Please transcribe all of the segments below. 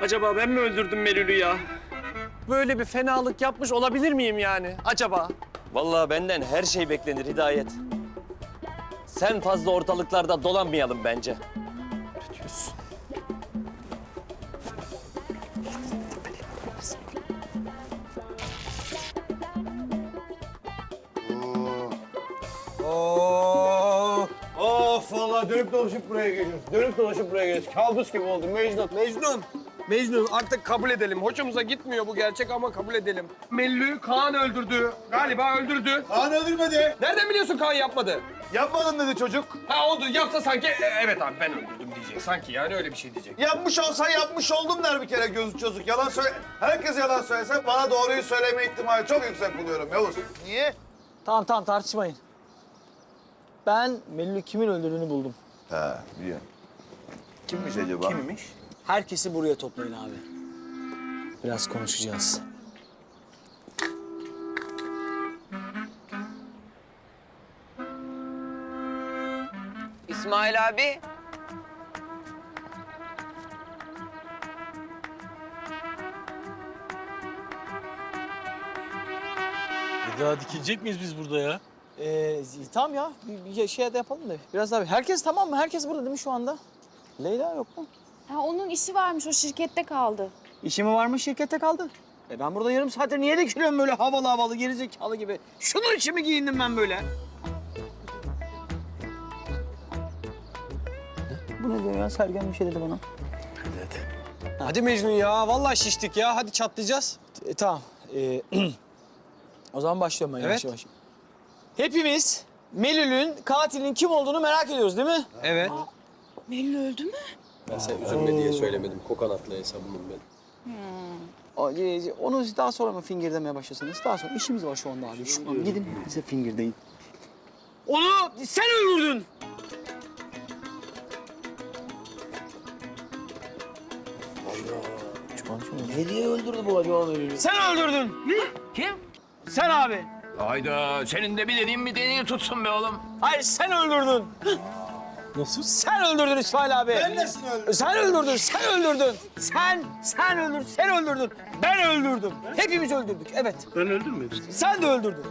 Acaba ben mi öldürdüm Melül'ü ya? Böyle bir fenalık yapmış olabilir miyim yani acaba? Vallahi benden her şey beklenir Hidayet. Sen fazla ortalıklarda dolanmayalım bence. Diyorsun. Of valla dönüp dolaşıp buraya geliyoruz. Dönüp dolaşıp buraya geliyoruz. Kabus gibi oldu Mecnun. Mecnun. Mecnun artık kabul edelim. Hoşumuza gitmiyor bu gerçek ama kabul edelim. Mellü Kaan öldürdü. Galiba öldürdü. Kaan öldürmedi. Nereden biliyorsun Kaan yapmadı? Yapmadın dedi çocuk. Ha oldu. Yapsa sanki e, evet abi ben öldürdüm diyecek. Sanki yani öyle bir şey diyecek. Yapmış olsa yapmış oldum der bir kere gözü çözük. Yalan söyle. Herkes yalan söylese bana doğruyu söyleme ihtimali çok yüksek buluyorum Yavuz. Niye? Tamam tamam tartışmayın. Ben Melih kimin öldürdüğünü buldum. He biliyorum. Kimmiş acaba? Kimmiş? Herkesi buraya toplayın abi. Biraz konuşacağız. İsmail abi. Daha dikilecek miyiz biz burada ya? Ee, tamam ya bir, bir şey de yapalım da biraz daha. Herkes tamam mı? Herkes burada değil mi şu anda? Leyla yok mu? Ha, onun işi varmış, o şirkette kaldı. İşi mi varmış şirkette kaldı. E ben burada yarım saattir niye dikiliyorum böyle havalı havalı gerizekalı gibi? Şunun için mi giyindim ben böyle? Bu ne diyor ya? Sergen bir şey dedi bana. Hadi Mecnun ya. Vallahi şiştik ya. Hadi çatlayacağız. E, tamam. Ee, o zaman başlıyorum ben yavaş Evet. yavaş. Hepimiz Melül'ün katilinin kim olduğunu merak ediyoruz değil mi? Evet. Melih öldü mü? Ben sen üzülme diye söylemedim. Kokonatlı hesabımın ben. O, e, Onu daha sonra mı fingirdemeye başlasanız? Daha sonra işimiz var şu anda abi. Şu an gidin bize fingirdeyin. Onu sen öldürdün. Ne diye öldürdü bu acaba Melül'ü? Sen öldürdün. Kim? Sen abi. Hayda senin de bir dediğin bir dediğini tutsun be oğlum. Hayır sen öldürdün. Nasıl? Sen öldürdün İsmail abi. Ben nasıl öldürdüm? Sen öldürdün, sen öldürdün. Sen, sen öldürdün, sen öldürdün. Ben öldürdüm. Hepimiz öldürdük, evet. Ben öldürmedim. Sen de öldürdün.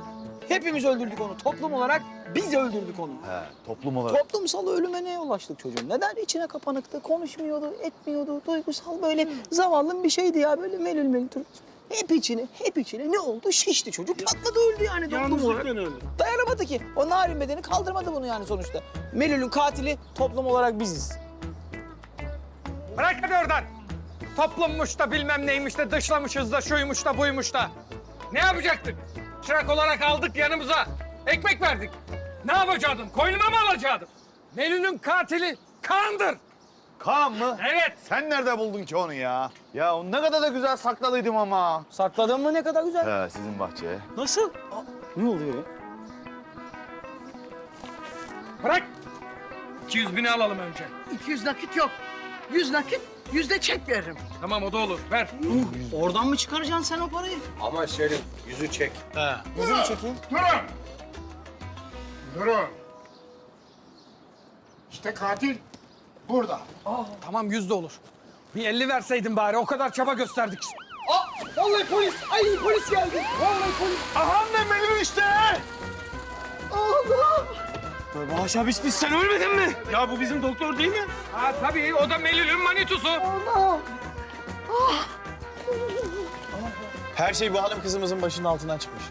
Hepimiz öldürdük onu. Toplum olarak biz öldürdük onu. He toplum olarak. Toplumsal ölüme neye ulaştık çocuğum? Neden? içine kapanıktı, konuşmuyordu, etmiyordu. Duygusal böyle zavallım bir şeydi ya. Böyle melül melül. dur- Hep içine, hep içine. Ne oldu? Şişti çocuk. Patladı öldü yani toplum olarak. Öldüm. Dayanamadı ki. O narin bedeni kaldırmadı bunu yani sonuçta. Melül'ün katili toplum olarak biziz. Bırak hadi oradan. Toplummuş da bilmem neymiş de dışlamışız da şuymuş da buymuş da. Ne yapacaktık? Çırak olarak aldık yanımıza. Ekmek verdik. Ne yapacaktım? Koynuma mı alacaktım? Melül'ün katili Kaan'dır. Kaan mı? Evet. Sen nerede buldun ki onu ya? Ya onu ne kadar da güzel sakladıydım ama. Sakladın mı ne kadar güzel. He sizin bahçeye. Nasıl? Ne oluyor ya? Bırak. 200 bini alalım önce. 200 nakit yok. 100 nakit, yüzde çek veririm. Tamam o da olur. Ver. Oradan mı çıkaracaksın sen o parayı? Ama Şerif yüzü çek. Yüzü mü çekeyim? Durun! Durun! İşte katil burada. Tamam yüz de olur. Bir 50 verseydin bari o kadar çaba gösterdik. Aa, vallahi polis. Ay polis geldi. Vallahi polis. Aha ne Melül işte. Tövbe haşa biz biz sen ölmedin mi? Ya bu bizim doktor değil mi? Ha tabii o da Melül'ün manitusu. Her şey bu hanım kızımızın başının altından çıkmış.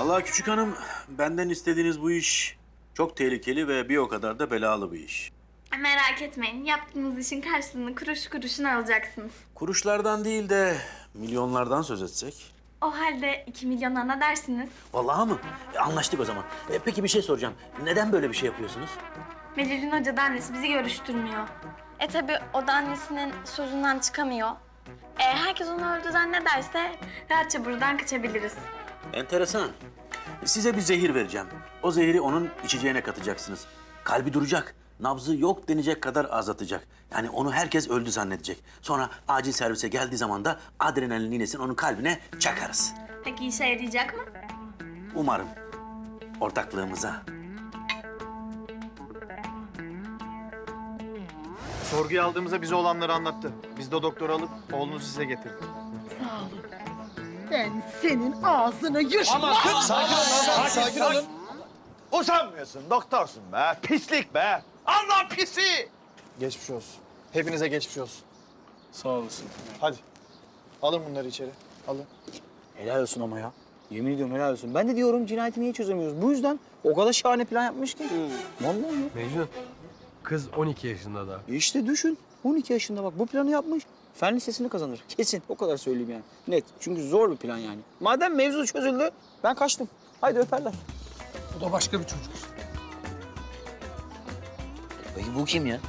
Allah küçük hanım, benden istediğiniz bu iş çok tehlikeli ve bir o kadar da belalı bir iş. Merak etmeyin, yaptığınız işin karşılığını kuruş kuruşuna alacaksınız. Kuruşlardan değil de milyonlardan söz etsek. O halde iki milyona ne dersiniz? Vallahi mı? E, anlaştık o zaman. E, peki bir şey soracağım. Neden böyle bir şey yapıyorsunuz? Melih'in hoca da annesi bizi görüştürmüyor. E tabi o da annesinin sözünden çıkamıyor. E, herkes onu öldü zannederse rahatça buradan kaçabiliriz. Enteresan. Size bir zehir vereceğim. O zehri onun içeceğine katacaksınız. Kalbi duracak. Nabzı yok denecek kadar azaltacak. Yani onu herkes öldü zannedecek. Sonra acil servise geldiği zaman da adrenalin iğnesini onun kalbine çakarız. Peki işe yarayacak mı? Umarım ortaklığımıza Sorguya aldığımızda bize olanları anlattı. Biz de doktoru alıp oğlunu size getirdik. Sağ olun. Ben senin ağzını yırşmam. Sakin olun, sakin olun. Usanmıyorsun, doktorsun be. Pislik be. Allah pisi. Geçmiş olsun. Hepinize geçmiş olsun. Sağ olasın. Hadi. Alın bunları içeri. Alın. Helal olsun ama ya. Yemin ediyorum helal olsun. Ben de diyorum cinayeti niye çözemiyoruz? Bu yüzden o kadar şahane plan yapmış ki. Vallahi ya. Mecnun, kız 12 yaşında da. E İşte düşün. 12 yaşında bak bu planı yapmış. Fen lisesini kazanır. Kesin. O kadar söyleyeyim yani. Net. Çünkü zor bir plan yani. Madem mevzu çözüldü ben kaçtım. Haydi öperler. Bu da başka bir çocuk. Peki bu kim ya?